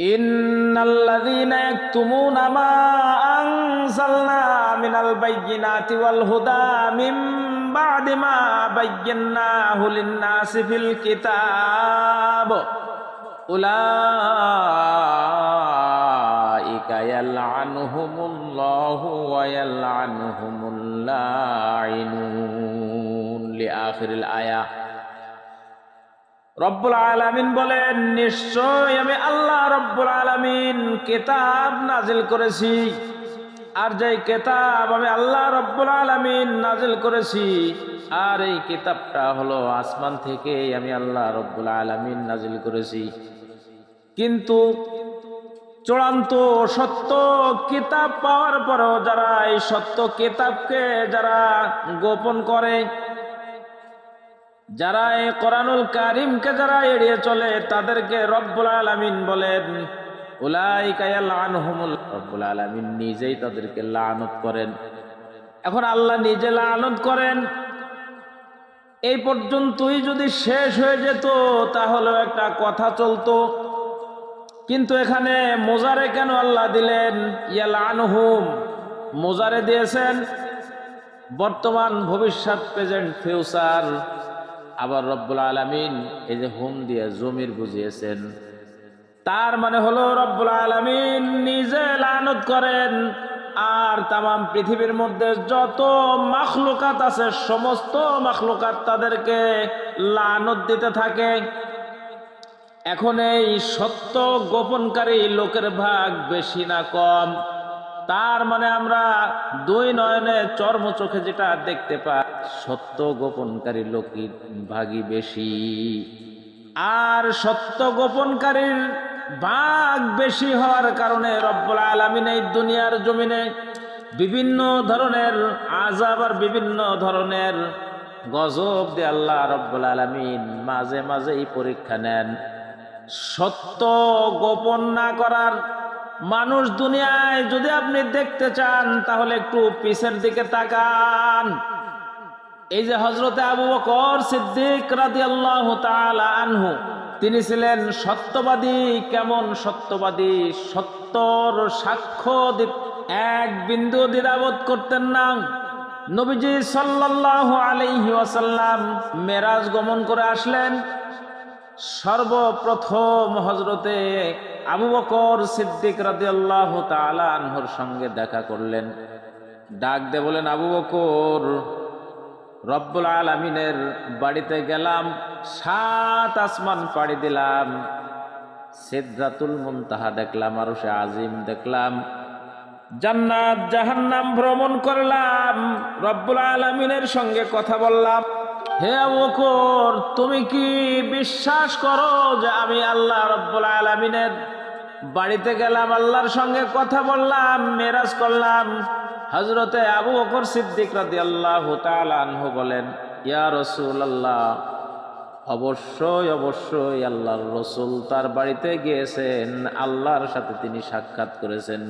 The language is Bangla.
إن الذين يكتمون ما أنزلنا من البينات والهدى من بعد ما بيناه للناس في الكتاب أولئك يلعنهم الله ويلعنهم اللاعنون لآخر الآية রব্বুল আলামিন বলেন, নিশ্চয় আমি আল্লাহ রব্বুল আলামিন কেতাব নাজিল করেছি। আর যেই কেতাব আমি আল্লাহ রব্বুল আলামিন নাজিল করেছি, আর এই কিতাবটা হলো আসমান থেকে আমি আল্লাহ রব্বুল আলামিন নাজিল করেছি। কিন্তু চূড়ান্ত সত্য কিতাব পাওয়ার পরেও যারা এই সত্য কিতাবকে যারা গোপন করে যারা এই কোরআনুল কারিমকে যারা এড়িয়ে চলে, তাদেরকে রব্বুল আলামিন বলেন রব্বুল আলামিন নিজেই তাদেরকে লানত করেন। এখন আল্লাহ নিজে লানত করেন। এই পর্যন্তই যদি শেষ হয়ে যেত তাহলে একটা কথা চলতো। কিন্তু এখানে মোজারে কেন আল্লাহ দিলেন? ইয়ালআনহুম মোজারে দিয়েছেন বর্তমান ভবিষ্যৎ, প্রেজেন্ট, ফিউচার। আবার রব্বুল আলামিন এই যে হুম দিয়ে জমির বুঝিয়েছেন। তার মানে হলো রব্বুল আলামিন নিজে লানত করেন, আর তামাম পৃথিবীর মধ্যে যত মাখলুকাত আছে, সমস্ত মাখলুকাত তাদেরকে লানত দিতে থাকে। এখন এই সত্য গোপনকারী লোকের ভাগ বেশি না কম। তার মানে আমরা দুই নয়নে চর্ম চোখে যেটা দেখতে পাই সত্য গোপনকারী লোকের ভাগই বেশি। আর সত্য গোপনকারীর ভাগ বেশি হওয়ার কারণে রব্বুল আলমিন এই দুনিয়ার জমিনে বিভিন্ন ধরনের আজাব আর বিভিন্ন ধরনের গজব দিয়ে আল্লাহ রব্বুল আলমিন মাঝে মাঝে এই পরীক্ষা নেন। সত্য গোপন না করার মানুষ দুনিয়ায় যদি আপনি দেখতে চান, তাহলে একটু পিছের দিকে তাকান। এই যে হজরতে আবু বকর সিদ্দিক রাদিয়াল্লাহু তাআলা আনহু, তিনি ছিলেন সত্যবাদী, কেমন সত্যবাদী, সত্যর সাক্ষ্য এক বিন্দু দ্বিধাবোধ করতেন না। নবীজি সাল্লাল্লাহু আলাইহি ওয়াসাল্লাম মেরাজ গমন করে আসলেন। সর্বপ্রথম হজরতে আবু বকর সিদ্দিক রাদিয়াল্লাহু তাআলা আনহুর সঙ্গে দেখা করলেন। ডাক দে বলেন আবু বকর রব্বুল আলমিনের বাড়িতে গেলাম, সাত আসমান পাড়ি দিলাম। সিদ্ধাতুল মুনতাহা দেখলাম, আরও সে আজিম দেখলাম। জান্নাত, জাহান্নাম ভ্রমণ করলাম, রব্বুল আলমিনের সঙ্গে কথা বললাম। হে বকর, তুমি কি বিশ্বাস করো যে আমি আল্লাহ রব্বুল আলমিনের বাড়িতে গেলাম, আল্লাহর সঙ্গে কথা বললাম, মেরাজ করলাম। হজরতে আবু অকর সিদ্দিক রাদি আল্লাহ আনহু বলেন, ইয়া রসুল আল্লাহ অবশ্যই অবশ্যই আল্লাহর রসুল তার বাড়িতে গিয়েছেন, আল্লাহর সাথে তিনি সাক্ষাৎ করেছেন।